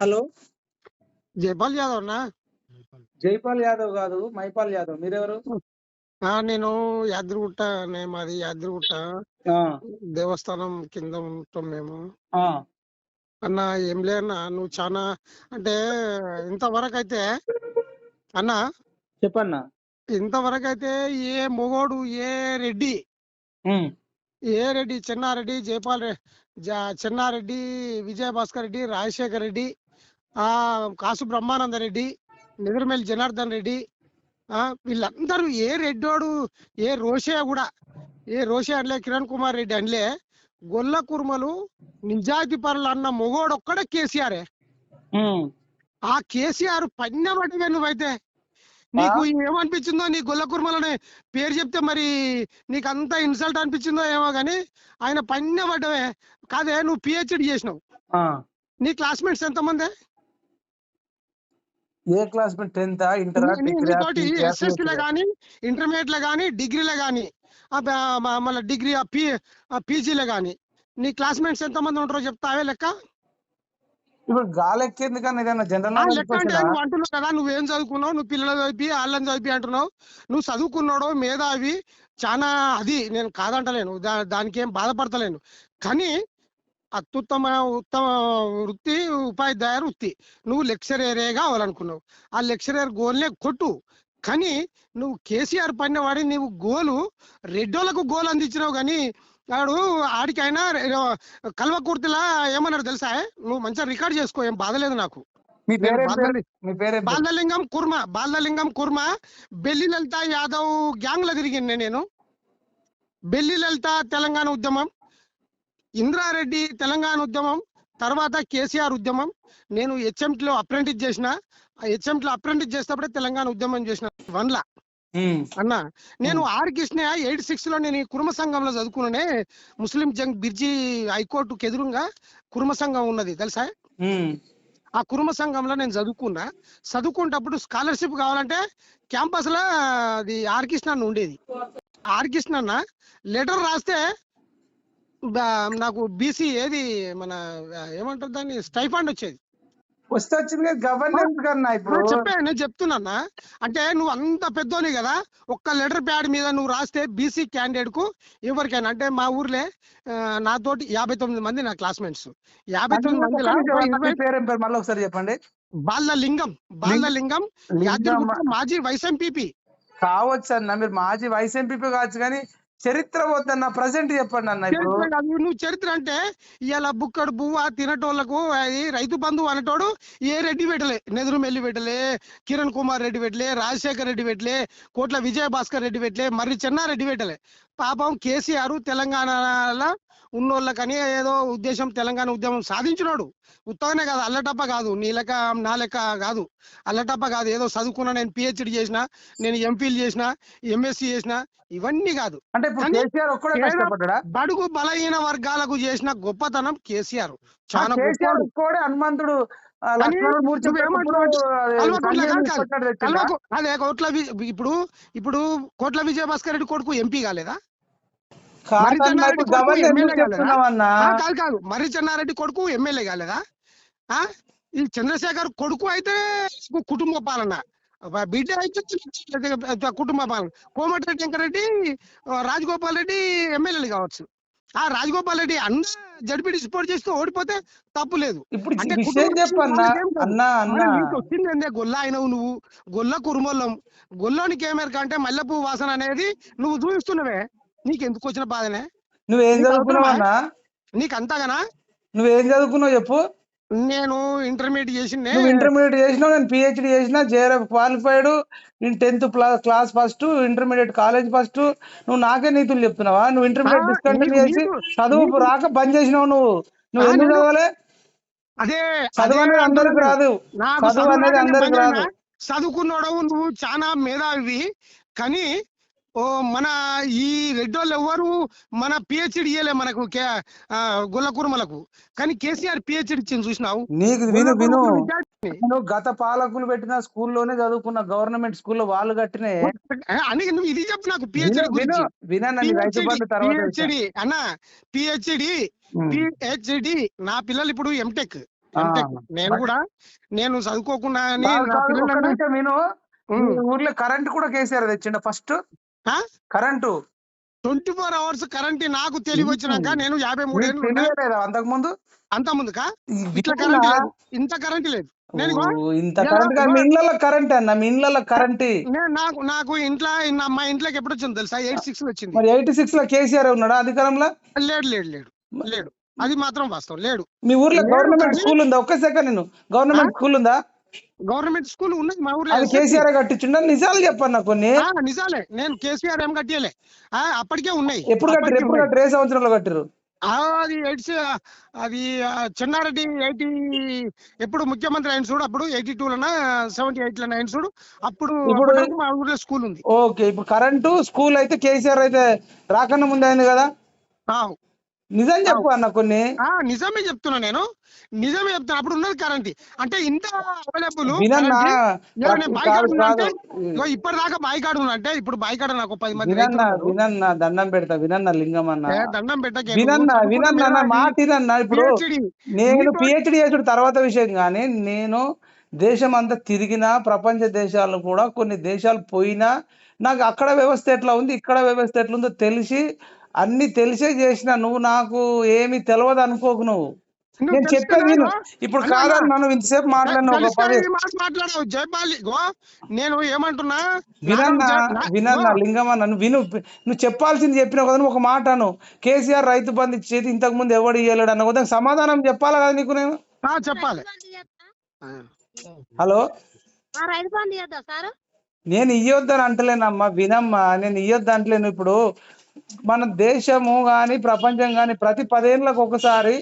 Hello? Jaipal Yadav అన్నా జైపాల్ యాదవ్ కాదు మైపాల్ యాదవ్. మీరెవరు? ఆ, నేను యాదగిరిగుట్ట నే మాది యాదగిరిగుట్ట ఆ, దేవస్థానం కింద ఉంటాం మేము. ఆ, అన్న ఏం లే అన్న నువ్వు చాలా అంటే ఇంతవరకు అయితే అన్న? చెప్పన్నా. ఇంతవరకు అయితే ఏ మొగోడు ఏ రెడ్డి ఏ రెడ్డి చెన్నారెడ్డి జైపాల్ రె- జా- చెన్నారెడ్డి విజయభాస్కర్ రెడ్డి రాజశేఖర్ రెడ్డి కాసు బ్రహ్మానంద రెడ్డి నిద్రమేలి జనార్దన్ రెడ్డి ఆ వీళ్ళందరూ ఏ రెడ్డోడు ఏ రోషే కూడా ఏ రోషే అనలే కిరణ్ కుమార్ రెడ్డి అనలే గొల్ల కుర్మలు నిజాయితీ పరులు అన్న మొగోడు ఒక్కడే కేసీఆర్. ఆ కేసీఆర్ పన్నెమటివే నువ్వైతే. నీకు ఏమనిపించిందో నీ గొల్ల కుర్మలని పేరు చెప్తే మరి నీకు అంత ఇన్సల్ట్ అనిపించిందో ఏమో గానీ ఆయన పన్నెమటవే కాదే నువ్వు పిహెచ్డి చేసినావు. నీ క్లాస్మేట్స్ ఎంతమంది? ఏ క్లాస్ టెన్త్ ఇంటర్ ఎస్ఎస్సీ లో కానీ ఇంటర్మీడియట్లో కానీ డిగ్రీలో కానీ మళ్ళీ డిగ్రీ పీజీలో కానీ నీ క్లాస్మేట్స్ ఎంతమంది ఉంటారో చెప్తావే? లెక్క? ఇప్పుడు ఏదైనా జనరల్ లెక్క అంటే అంటున్నావు కదా నువ్వేం చదువుకున్నావు? నువ్వు పిల్లలు చదివి వాళ్ళని చదివి అంటున్నావు. నువ్వు చదువుకున్నాడో మేధావి చాలా అది నేను కాదంటలేను. దానికి ఏం బాధపడతలేను. కానీ అత్యుత్తమ ఉత్తమ వృత్తి ఉపాధ్యాయ వృత్తి. నువ్వు లెక్చరరే కావాలనుకున్నావు. ఆ లెక్చరర్ గోల్నే కొట్టు. కానీ నువ్వు కేసీఆర్ పడిన వాడి నువ్వు గోలు రెడ్డోళ్ళకు గోల్ అందించినావు కానీ వాడు ఆడికైనా కల్వకుర్తిలా ఏమన్నాడు తెలుసా? నువ్వు మంచిగా రికార్డ్ చేసుకో ఏం బాధలేదు నాకు. బాలలింగం కుర్మ బాలలింగం కుర్మ. బెల్లి లలిత యాదవ్ గ్యాంగ్లో తిరిగింది నేను. బెల్లి లలిత తెలంగాణ ఉద్యమం. ఇంద్రారెడ్డి తెలంగాణ ఉద్యమం తర్వాత కేసీఆర్ ఉద్యమం. నేను HMT లో అప్రెంటిస్ చేసిన HMT లో అప్రెంటిస్ చేసేటప్పుడే తెలంగాణ ఉద్యమం చేసిన. వన్ లా ఉమ్, అన్న నేను ఆర్ కృష్ణ ఎయిట్ సిక్స్లో నేను కుర్మ సంఘంలో చదువుకున్నానే ముస్లిం జంగ్ బిర్జీ హైకోర్టుకు ఎదురుగా కుర్మ సంఘం ఉన్నది. తెలుసా? ఆ కుర్మ సంఘంలో నేను చదువుకున్నా. చదువుకునేటప్పుడు స్కాలర్షిప్ కావాలంటే క్యాంపస్లో అది ఆర్ కృష్ణ ఉండేది. ఆర్ కృష్ణ అన్న లెటర్ రాస్తే నాకు బీసీ ఏది మన ఏమంటారు దాన్ని? స్టైఫండ్ వచ్చేది. వస్తే వచ్చింది కదా గవర్నెన్స్ కన్నా ఇప్పుడు. నేను చెప్పే నేను చెప్తున్నా అంటే నువ్వు అంత పెద్దోని కదా ఒక్క లెటర్ ప్యాడ్ మీద నువ్వు రాస్తే బీసీ క్యాండిడేట్కు ఎవరికైనా అంటే మా ఊర్లే ఆ, నాతోటి యాభై తొమ్మిది మంది నా క్లాస్మేట్స్ యాభై తొమ్మిది మందిలో ఒక మీ ఇరవై పేరు ఏం పేరు? మళ్ళీ ఒకసారి చెప్పండి. బాల లింగం బాల లింగం మాజీ వైస్ ఎంపీపీ కావచ్చు అన్న మీరు మాజీ వైస్ ఎంపీ కావచ్చు కానీ చరిత్ర వద్దన్న ప్రజెంట్ చెప్పండి అన్న నువ్వు చరిత్ర అంటే ఇలా బుక్కడు బువ్వ తినటోళ్ళకు రైతు బంధువు అనేటోడు ఏ రెడ్డి పెట్టలే నెదురు మెల్లి పెట్టలే కిరణ్ కుమార్ రెడ్డి పెట్టలే రాజశేఖర్ రెడ్డి పెట్టలే కోట్ల విజయ భాస్కర్ రెడ్డి పెట్టలే మర్రి చెన్నారెడ్డి పెట్టలే. పాపం కేసీఆర్ తెలంగాణలో ఉన్నోళ్ళకని ఏదో ఉద్దేశం తెలంగాణ ఉద్యమం సాధించినాడు. ఉత్తగానే కాదు అల్లటప్ప కాదు నీ లెక్క నా లెక్క కాదు. అల్లటప్ప కాదు ఏదో చదువుకున్నా నేను పిహెచ్డి చేసిన నేను ఎంపీలు చేసిన ఎంఎస్సి చేసిన ఇవన్నీ కాదు. అంటే బడుగు బలహీన వర్గాలకు చేసిన గొప్పతనం కేసీఆర్. చాలా హనుమంతుడు అది కోట్ల ఇప్పుడు ఇప్పుడు కోట్ల విజయభాస్కర్ రెడ్డి కొడుకు ఎంపీ కాలేదా? మరి చెన్నారెడ్డి కొడుకు ఎమ్మెల్యే కాలేదా? ఆ, కాదు కాదు. మర్రి చెన్నారెడ్డి కొడుకు ఎమ్మెల్యే కాలేదా? ఆ? ఈ చంద్రశేఖర్ కొడుకు అయితే కుటుంబ పాలన. బిడ్డ అయితే కుటుంబ పాలన. కోమటిరెడ్డి వెంకరెడ్డి రాజగోపాల్ రెడ్డి ఎమ్మెల్యేలు కావచ్చు. ఆ రాజగోపాల్ రెడ్డి అన్న జడ్పీటీ సపోర్ట్ చేస్తూ ఓడిపోతే తప్పు లేదు. వచ్చింది ఏందే? గొల్ల అయినవు నువ్వు. గొల్ల కురుమొల్లం. గొల్లోనికి ఏమేరక అంటే మల్లెపూ వాసన అనేది నువ్వు చూపిస్తున్నవే. నీకు ఎందుకు వచ్చిన బాధనే? నువ్వేం చదువుకున్నావు నీకు అంతగానా నువ్వేం చదువుకున్నావు చెప్పు. నేను ఇంటర్మీడియట్ చేసిందే. నువ్వు ఇంటర్మీడియట్ చేసినావు నేను పిహెచ్డి చేసిన జేఆర్ఎఫ్ క్వాలిఫైడ్ నేను tenth class first intermediate college first నువ్వు నాకే నీతులు చెప్తున్నావా? నువ్వు ఇంటర్మీడియట్ డిస్కంటిన్యూ చేసి చదువు రాక బంద్ చేసినావు నువ్వు. నువ్వు ఎందుకు చదవాలి? అదే చదువు అనేది అందరికి. రాదు. చదువు అనేది అందరికి రాదు. చదువుకున్నాడు నువ్వు చాలా మేధావి. కానీ ఓ మన ఈ రెడ్డోళ్ళు ఎవ్వరు మన పిహెచ్డి ఇయ్యలే మనకు కే- ఆ, గొల్ల కుర్మలకు. కానీ కేసీఆర్ పిహెచ్డి ఇచ్చింది చూసినావు? నీకు విను విను. నేను గత పాలకులు పెట్టిన స్కూల్లోనే చదువుకున్న గవర్నమెంట్ స్కూల్లో వాళ్ళు కట్టినే. అని నువ్వు ఇది చెప్పు నాకు పిహెచ్డి అన్న పిహెచ్డి. పిహెచ్డి నా పిల్లలు ఇప్పుడు ఎంటెక్ నేను కూడా నేను చదువుకోకుండా ఊర్లో కరెంట్ కూడా KCR తెచ్చిండ first? Current. Twenty four hours current నాకు తెలివి వచ్చినాక నేను యాభై మూడు ఏళ్ళు అంతకు ముందు అంత ముందుకా? ఇట్లా విన్నా? కరెంట్ లేదు. ఇంత కరెంట్ లేదు. నేను ఇంత కరెంట్ మీ కరెంట్ అన్న. మీ కరెంట్. నేను నాకు నాకు ఇంట్లో నా- మా ఇంట్లోకి ఎప్పుడు వచ్చింది తెలుసా? ఎయిట్ సిక్స్ వచ్చింది. మరి ఎయిటీ సిక్స్లో కేసీఆర్ ఉన్నాడా అధికారంలో? లేడు లేడు లేడు. లేడు. అది మాత్రం వాస్తవం. లేడు. మీ ఊర్లో గవర్నమెంట్ స్కూల్ ఉందా? ఒక్క సెకండ్ నేను. గవర్నమెంట్ స్కూల్ ఉందా? గవర్నమెంట్ స్కూల్ ఉన్నది మా ఊర్లో కేసీఆర్ కట్టించిండ నిజాలు చెప్పన్న కొన్ని. నిజాలే. నేను కేసీఆర్ ఏం కట్టియలే. ఆ, అప్పటికే ఉన్నాయి. ఎప్పుడు కట్టిరు ఎప్పుడు. కట్టిరు ఏ సంవత్సరంలో కట్టిరు అది ఎయిట్స్ అది చెన్నారెడ్డి ఎయిటీ ఎప్పుడు ముఖ్యమంత్రి అయిన చూడు అప్పుడు ఎయిటీ టూ లనా సెవెంటీ ఎయిట్ లనా అయిన చూడు అప్పుడు ఇప్పుడు- మా ఊర్లో స్కూల్ ఉంది. ఓకే ఇప్పుడు కరెంటు స్కూల్ అయితే కేసీఆర్ అయితే రాకన్నా ముందు అయింది కదా? ఆ, నిజం చెప్పు అన్న కొన్ని. ఆ, నిజమే చెప్తున్నా నేను. నిజమే చెప్తున్నా. అప్పుడు ఉన్నది కరెంట్ అంటే ఇంత అవైలబుల్ ఇప్పటిదాకా బాయ్ కాడు ఉన్నా అంటే ఇప్పుడు బాయ్ కాడ నాకు పది మంది వినన్నా దండం పెడతా వినన్నా లింగం అన్న. దండం పెట్టకే వినన్నా వినన్నా నా చదువుకున్న మాట వినన్నా. ఇప్పుడు. నేను పిహెచ్డి చేసుడు తర్వాత విషయం కానీ నేను దేశం అంతా తిరిగినా ప్రపంచ దేశాలు కూడా కొన్ని దేశాలు పోయినా నాకు అక్కడ వ్యవస్థ ఎట్లా ఉంది ఇక్కడ వ్యవస్థ ఎట్లా ఉందో తెలిసి అన్ని తెలిసే చేసిన నువ్వు నాకు ఏమి తెలియదు అనుకోకు నువ్వు. నేను చెప్పేది? ఇప్పుడు కాదని. నన్ను ఇంతసేపు మాట్లాడిన ఒక తెలుసుకొని పది ఈ మాట మాట్లాడావు. జైపాలి నేను ఏమంటున్నా? వినన్నా వినన్నా లింగమన్న నువ్వు విను. నువ్వు చెప్పాల్సింది చెప్పిన కదా ఒక మాట అను. కేసీఆర్ రైతు బంధు ఇచ్చేది ఇంతకు ముందు ఎవడు ఇయ్యలేడు అన్న కదా సమాధానం చెప్పాలా కదా నీకు నేను? ఆ, చెప్పాలి. ఆ. హలో? ఆ రైతు బంధు చేద్దాం సార్. నేను ఇయ్యొద్దని అంటలేనమ్మా వినమ్మా. నేను ఇయ్యొద్దు అంటలేను ఇప్పుడు. మన దేశము గాని ప్రపంచం గాని ప్రతి పదేళ్ళకు ఒకసారి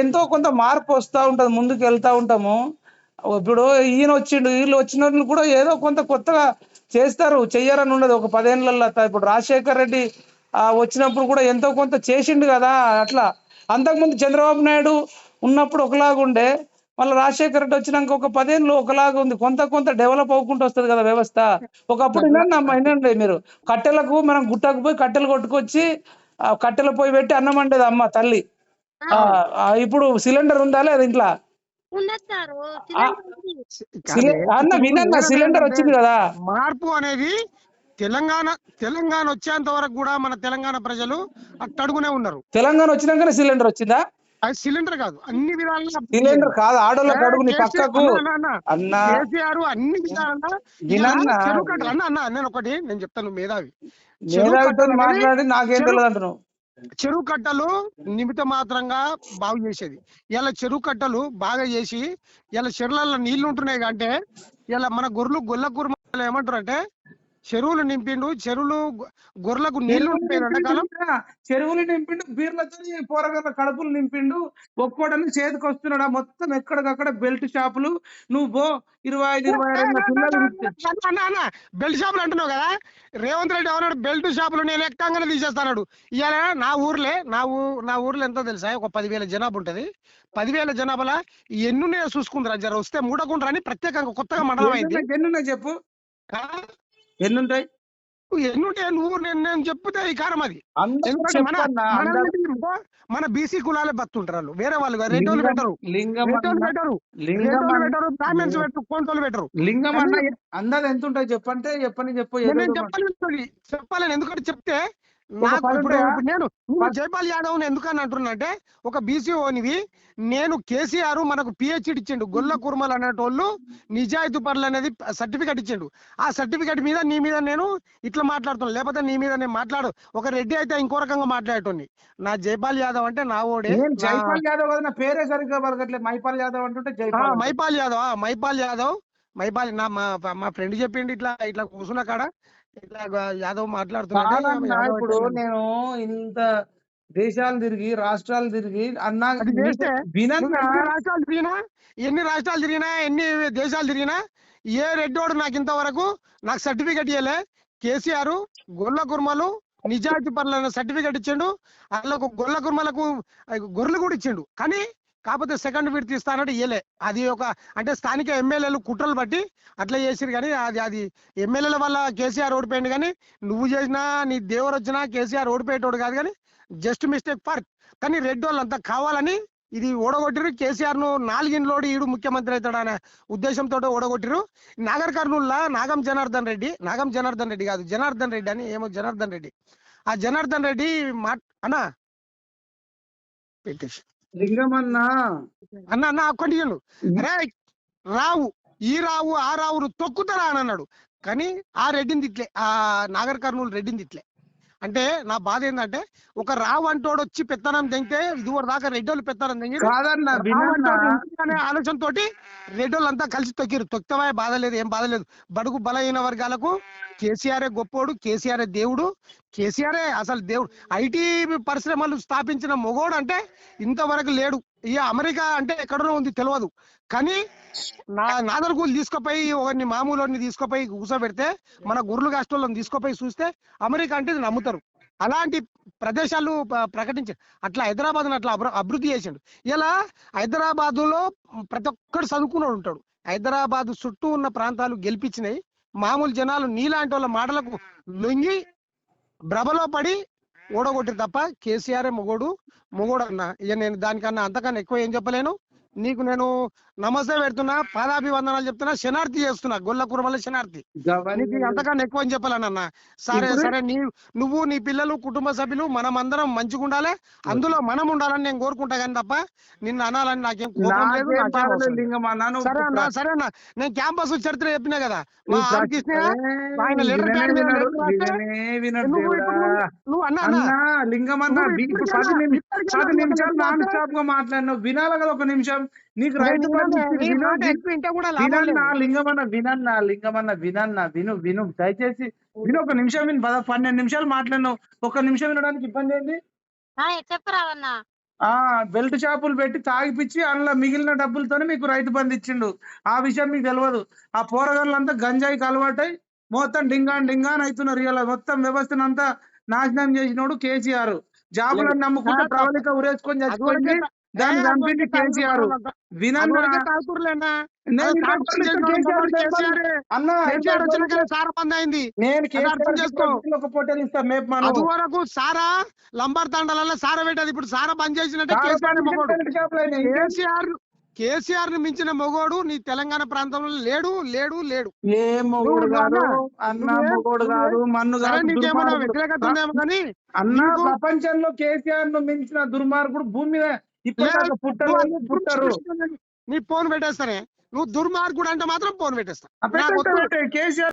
ఎంతో కొంత మార్పు వస్తూ ఉంటది ముందుకు వెళ్తా ఉంటాము. ఇప్పుడు ఈయన వచ్చిండు వీళ్ళు వచ్చిన కూడా ఏదో కొంత కొత్తగా చేస్తారు చెయ్యరని ఉండదు. ఒక పదేళ్ళల్లో ఇప్పుడు రాజశేఖర్ రెడ్డి వచ్చినప్పుడు కూడా ఎంతో కొంత చేసిండు కదా అట్లా. అంతకుముందు చంద్రబాబు నాయుడు ఉన్నప్పుడు ఒకలాగా ఉండే మళ్ళీ రాజశేఖర్ రెడ్డి వచ్చినాక ఒక పదేళ్ళు ఒకలాగా ఉంది. కొంత కొంత డెవలప్ అవ్వకుంటూ వస్తుంది కదా వ్యవస్థ. ఒకప్పుడు వినండి మీరు. కట్టెలకు మనం గుట్టకు పోయి కట్టెలు కొట్టుకొచ్చి ఆ కట్టెల పోయి పెట్టి అన్నం వండేది అమ్మ తల్లి. ఇప్పుడు సిలిండర్ ఉందా లేదా ఇంట్లో? అన్న వినన్న సిలిండర్ వచ్చింది కదా. మార్పు అనేది తెలంగాణ తెలంగాణ వచ్చేంత వరకు కూడా మన తెలంగాణ ప్రజలు అట్టడుగునే ఉన్నారు. తెలంగాణ వచ్చినాకనే సిలిండర్ వచ్చిందా? అది సిలిండర్ కాదు. అన్ని విధాలుగా సిలిండర్ కాదు ఆడోళ్ళకి అడుగు నీ పక్కకు. అన్న, కేసీఆర్ అన్ని. విధాలుగా చెరువు కట్ట అన్న అన్న నేను ఒకటి నేను చెప్తాను మేధావి. కట్టలు మాట్లాడి నాకేం చెరువు- తెలియదు అంటున్నావు. చెరువు కట్టలు నిమిత మాత్రంగా బాగు చేసేది. ఇలా చెరువు కట్టలు బాగా చేసి ఇలా చెరువులలో నీళ్ళు ఉంటున్నాయి అంటే ఇలా మన గొర్రెలు గొల్ల కుర్మలు ఏమంటారు అంటే చెరువులు నింపిండు చెరువులు గొర్రెలకు నీళ్ళు చెరువులు నింపిండు బీర్లతో పోరగల కడుపులు నింపిండు. ఒక్కోడని చేతికి వస్తున్నాడా? మొత్తం ఎక్కడికక్కడ బెల్ట్ షాపులు. నువ్వు పో ఇరవై ఐదు ఇరవై బెల్ట్ షాపులు అంటున్నావు కదా? రేవంత్ రెడ్డి ఏమన్నాడు బెల్ట్ షాపులు నేను ఎక్కంగానే తీసేస్తాడు ఇవాళ నా ఊర్లే నా ఊ నా ఊర్లో ఎంతో తెలుసా? ఒక పదివేల జనాభా ఉంటది. పదివేల జనాభాలో ఎన్నునే చూసుకుంటారా జర వస్తే మూడకుంటారు అని ప్రత్యేకంగా కొత్తగా మండలం అయింది. ఎన్నున్నాయి- ఎన్నున్నాయి చెప్పు ఆ? ఎన్నుంటాయి ఎన్నుంటే నువ్వు నేను నేను చెప్తే ఈ కారం అది. మన బీసీ కులాలే బతుంటారు వాళ్ళు వేరే వాళ్ళు లింగం పెట్టరు. పెట్టరు. పెట్టరు. బ్రాహ్మణ్స్ పెట్టరు. కోంటోళ్ళు పెట్టరు. లింగం అన్న అందాది ఎంత ఉంటాయి చెప్పంటే చెప్పని చెప్పు నేను చెప్పాలి చెప్పాలని. ఎందుకంటే చెప్తే నాకు ఇప్పుడు నేను నువ్వు జైపాల్ యాదవ్ ఎందుకని అంటున్నానంటే ఒక బీసీఓనివి నేను కేసీఆర్ మనకు పిహెచ్డి ఇచ్చిండు గొల్ల కుర్మల్ అనేటోళ్ళు నిజాయితీ పరులు అనేది సర్టిఫికెట్ ఇచ్చిండు. ఆ సర్టిఫికెట్ మీద నీ మీద నేను ఇట్లా మాట్లాడుతున్నాను లేకపోతే నీ మీద నేను మాట్లాడు. ఒక రెడ్డి అయితే ఇంకో రకంగా మాట్లాడేటోని నా జైపాల్ యాదవ్ అంటే నా ఓడే జైపాల్ యాదవ్ నా పేరే సరిగ్గా పలకట్లేదు. మైపాల్ యాదవ్ అంటుంటే జైపాల్. మైపాల్ యాదవ్ ఆ, మైపాల్ యాదవ్ మైపాల్ నా మా మా ఫ్రెండ్ చెప్పిండు ఇట్లా ఇట్లా కూర్చున్న కాడ. ఇట్లా యాదవ్ మాట్లాడుతున్నాడు? ఇప్పుడు నేను ఇంత దేశాలు తిరిగి రాష్ట్రాలు తిరిగి అన్నా రాష్ట్రాలు తిరిగినా ఎన్ని రాష్ట్రాలు తిరిగినా ఎన్ని దేశాలు తిరిగినా ఏ రెడ్డోడు నాకు ఇంతవరకు నాకు సర్టిఫికెట్ ఇవ్వలే కేసీఆర్ గొల్ల కుర్మలు నిజాయితీ పనుల సర్టిఫికెట్ ఇచ్చిండు. వాళ్ళకు గొల్ల కుర్మలకు గొర్రెలు కూడా ఇచ్చిండు. కానీ కాకపోతే సెకండ్ విడత ఇస్తానంటే ఇయ్యలే. అది ఒక అంటే స్థానిక ఎమ్మెల్యేలు కుట్రలు బట్టి అట్లా చేసిరు కానీ అది అది ఎమ్మెల్యేల వల్ల కేసీఆర్ ఓడిపోయింది కానీ నువ్వు చేసినా నీ దేవరు వచ్చినా కేసీఆర్ ఓడిపోయేటోడు కాదు కానీ జస్ట్ మిస్టేక్ ఫర్ కానీ రెడ్ వాళ్ళంతా కావాలని ఇది ఓడగొట్టిరు కేసీఆర్ను నాలుగింట్లోడు ఈడు ముఖ్యమంత్రి అవుతాడు అనే ఉద్దేశంతో ఓడగొట్టిరు నాగర్ కర్నూలులో నాగం జనార్దన్ రెడ్డి నాగం జనార్దన్ రెడ్డి కాదు జనార్దన్ రెడ్డి అని ఏమో జనార్దన్ రెడ్డి. ఆ జనార్దన్ రెడ్డి మా అన్నా? పెట్టేసి. లింగమన్నా? అన్న అన్న ఒక్కటి ఇయ్యండు. అరే రావు ఈ రావు ఆ రావును తొక్కుతారా అని అన్నాడు. కానీ ఆ రెడ్డిని తిట్లే. ఆ నాగర్ కర్నూలు రెడ్డిని తిట్లే. అంటే నా బాధ ఏంటంటే ఒక రావు అంటోడు వచ్చి పెత్తనం తెంగితే ఇదివరకు దాకా రెడ్డోళ్ళు పెత్తనం తెంగి ఉంటుందనే ఆలోచన తోటి రెడ్డోళ్ళు అంతా కలిసి తొక్కిరు. తొక్కితవా బాధ లేదు ఏం బాధ లేదు. బడుగు బలహీన వర్గాలకు కేసీఆర్ గొప్పోడు కేసీఆర్ దేవుడు కేసీఆర్ అసలు దేవుడు. ఐటీ పరిశ్రమలు స్థాపించిన మొగోడు అంటే ఇంతవరకు లేడు. ఈ అమెరికా అంటే ఎక్కడో ఉంది తెలియదు కానీ నా నాదర్గూలు తీసుకుపోయి ఒకరిని మామూలు తీసుకుపోయి కూర్చోబెడితే మన గుర్రులు కాస్టోళ్ళని తీసుకుపోయి చూస్తే అమెరికా అంటే ఇది నమ్ముతారు. అలాంటి ప్రదేశాలు ప- ప్రకటించారు అట్లా హైదరాబాద్ అట్లా అభివృద్ధి చేసిండు. ఇలా హైదరాబాద్లో ప్రతి ఒక్కడు చదువుకున్నాడు ఉంటాడు. హైదరాబాద్ చుట్టూ ఉన్న ప్రాంతాలు గెలిపించినాయి. మామూలు జనాలు నీలాంటి వాళ్ళ మాటలకు లొంగి భ్రమలో పడి ఓడగొట్టి తప్ప కేసీఆర్ మొగోడు మొగోడు అన్న ఇక నేను దానికన్నా అంతకన్నా ఎక్కువ ఏం చెప్పలేను. నీకు నేను నమస్తే పెడుతున్నా పాదాభివందనాలు చెప్తున్నా శనార్థి చేస్తున్నా గొల్ల కురమల శనార్థి నీకు అంతకన్నా ఎక్కువ అని చెప్పాలన్న సరే సరే నీ నువ్వు నీ పిల్లలు కుటుంబ సభ్యులు మనం అందరం మంచిగా ఉండాలి. అందులో మనం ఉండాలని నేను కోరుకుంటా కానీ తప్ప నిన్ను అనాలని నాకేం కోపం లేదు సరే అన్న సరే అన్న నేను క్యాంపస్ చరిత్ర చెప్పినా కదా? మా ఆయన లెటర్ నువ్వు అన్న అన్న. లింగమన్నా పది నిమిషాలు నిమిషం నాన్ మాత్రం- స్టాప్గా మాట్లాడినావు. వినాలి కదా ఒక నిమిషం. నీకు నేను రైతు వినన్నా లేదు. లింగమన్న వినన్నా లింగమన్న వినన్నా విను విను. దయచేసి విను ఒక నిమిషం విను పద పన్నెండు నిమిషాలు మాట్లాడినావు. ఒక నిమిషం వినడానికి ఇబ్బంది ఏంది? ఆ, బెల్ట్ షాపులు పెట్టి తాగిపిచ్చి అందులో మిగిలిన డబ్బులతోనే మీకు రైతు బంధు ఇచ్చిండు. ఆ విషయం మీకు తెలియదు ఆ పోరగాళ్ళంతా గంజాయికి అలవాటై మొత్తం డింగాన్ డింగాన్ అవుతున్నారు ఇలా మొత్తం వ్యవస్థను అంతా నాశనం చేసినోడు కేసీఆర్. జాబులను నమ్ముకుంటే ప్రవళిక ఉరేసుకొని చచ్చిపోయింది. దాన్ని చంపింది కేసీఆర్. వరకు సారా లంబర్ తండాలలో సారా పెట్టేది ఇప్పుడు సారా బంద్ చేసినట్టే కేసీఆర్? కేసీఆర్ కేసీఆర్ని మించిన మొగోడు నీ తెలంగాణ ప్రాంతంలో లేడు లేడు లేడు. ఏ మొగోడు కాదు అన్నా, మొగోడు కాదు మన్ను సరే కాదు నీకేమైనా దుర్మార్గుడు. వ్యతిరేకత ఉందేమో కానీ అన్న ప్రపంచంలో కేసీఆర్ను మించిన దుర్మార్గుడు భూమి మీద. పుట్టరు పుట్టరు. నీ ఫోన్ పెట్టేస్తానే. నువ్వు దుర్మార్గుడు అంటే మాత్రం ఫోన్ పెట్టేస్తా. కేసీఆర్